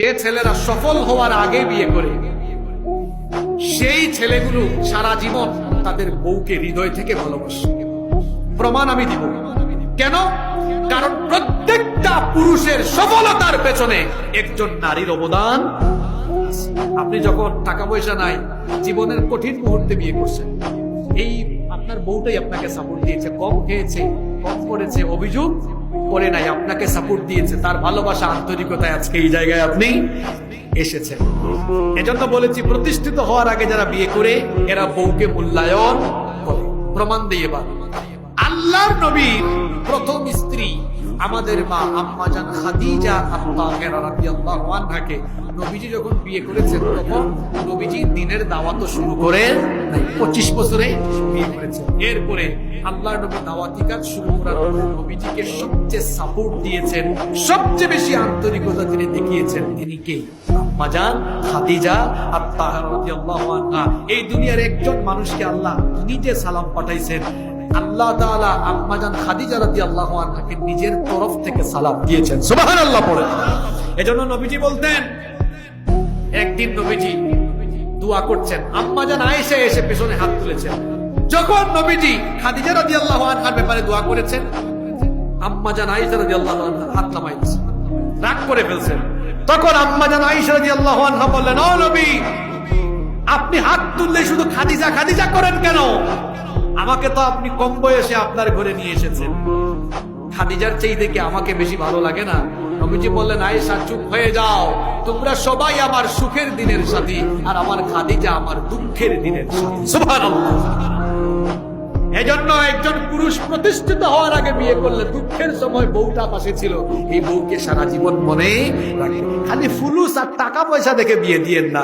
যে ছেলেরা সফল হওয়ার আগে বিয়ে করে। সেই ছেলেগুলো সারা জীবন তাদের বউকে হৃদয় থেকে ভালোবাসে। প্রমাণ আমি দিব। কেন? কারণ প্রত্যেকটা পুরুষের সফলতার পেছনে একজন নারীর অবদান আপনি যখন টাকা পয়সা নাই, জীবনের কঠিন মুহূর্তে বিয়ে করছেন, এই আপনার বউটাই আপনাকে সাপোর্ট দিয়েছে, কম খেয়েছে, কম করেছে, অভিযোগ করে নাই, আপনাকে সাপোর্ট দিয়েছে, তার ভালোবাসা আন্তরিকতায় আজকে এই জায়গায় আপনি এসেছেন। এজন্য বলেছি, প্রতিষ্ঠিত হওয়ার আগে যারা বিয়ে করে, এরা বউকে মূল্যায়ন করে। প্রমাণ দিয়ে এবার। আল্লাহর নবীর প্রথম স্ত্রী আমাদের মা, আম্মা জান খাদিজা রাদিয়াল্লাহু আনহাকে। নবীজি যখন বিয়ে করেছেন, তখন নবীজি দিনের দাওয়াত শুরু করে পঁচিশ বছরে বিয়ে করেছেন এরপরে আল্লাহর নবী দাওয়াতি কাজ শুরু করার নবীজিকে সবচেয়ে সাপোর্ট দিয়েছেন, সবচেয়ে বেশি আন্তরিকতা তিনি দেখিয়েছেন। তিনি কে? আম্মা জান, খাদিজা আনহা। এই দুনিয়ার একজন মানুষকে আল্লাহ নিজে সালাম পাঠাইছেন। আল্লাহ তাআলা আম্মাজান খাদিজা রাদিয়াল্লাহু আনহাকে নিজের তরফ থেকে সালাম দিয়েছেন। সুবহানাল্লাহ পড়ে। এজন্য নবীজি বলতেন, একদিন নবীজি দোয়া করছেন। আম্মা আম্মাজান আয়েশা এসে পেছনে হাত তুলেছেন। যখন নবীজি খাদিজা রাদিয়াল্লাহু আনহার ব্যাপারে দোয়া করেছেন, আম্মা আম্মাজান আয়েশা রাদিয়াল্লাহু আনহা হাত নামাই দিয়েছেন। রাগ করে ফেলছেন। তখন আম্মা আম্মাজান আয়েশা রাদিয়াল্লাহু আনহা বললেন, ও নবী, আপনি হাত তুললে শুধু খাদিজা খাদিজা করেন কেন? আমাকে তো আপনি কম বয়সে আপনার ঘরে নিয়ে এসেছেন। খাদিজার চেয়ে দেখে আমাকে বেশি ভালো লাগে না। নবীজি বললেন, আয়েশা, চুপ হয়ে যাও। তোমরা সবাই আমার সুখের দিনের সাথী আর আমার খাদিজা আমার দুঃখের দিনের এজন্য একজন পুরুষ প্রতিষ্ঠিত হওয়ার আগে বিয়ে করলে দুঃখের সময় বউটা পাশে ছিল। এই বউকে সারা জীবন মনে খালি ফুলুস আর টাকা পয়সা দেখে বিয়ে দিয়েন না।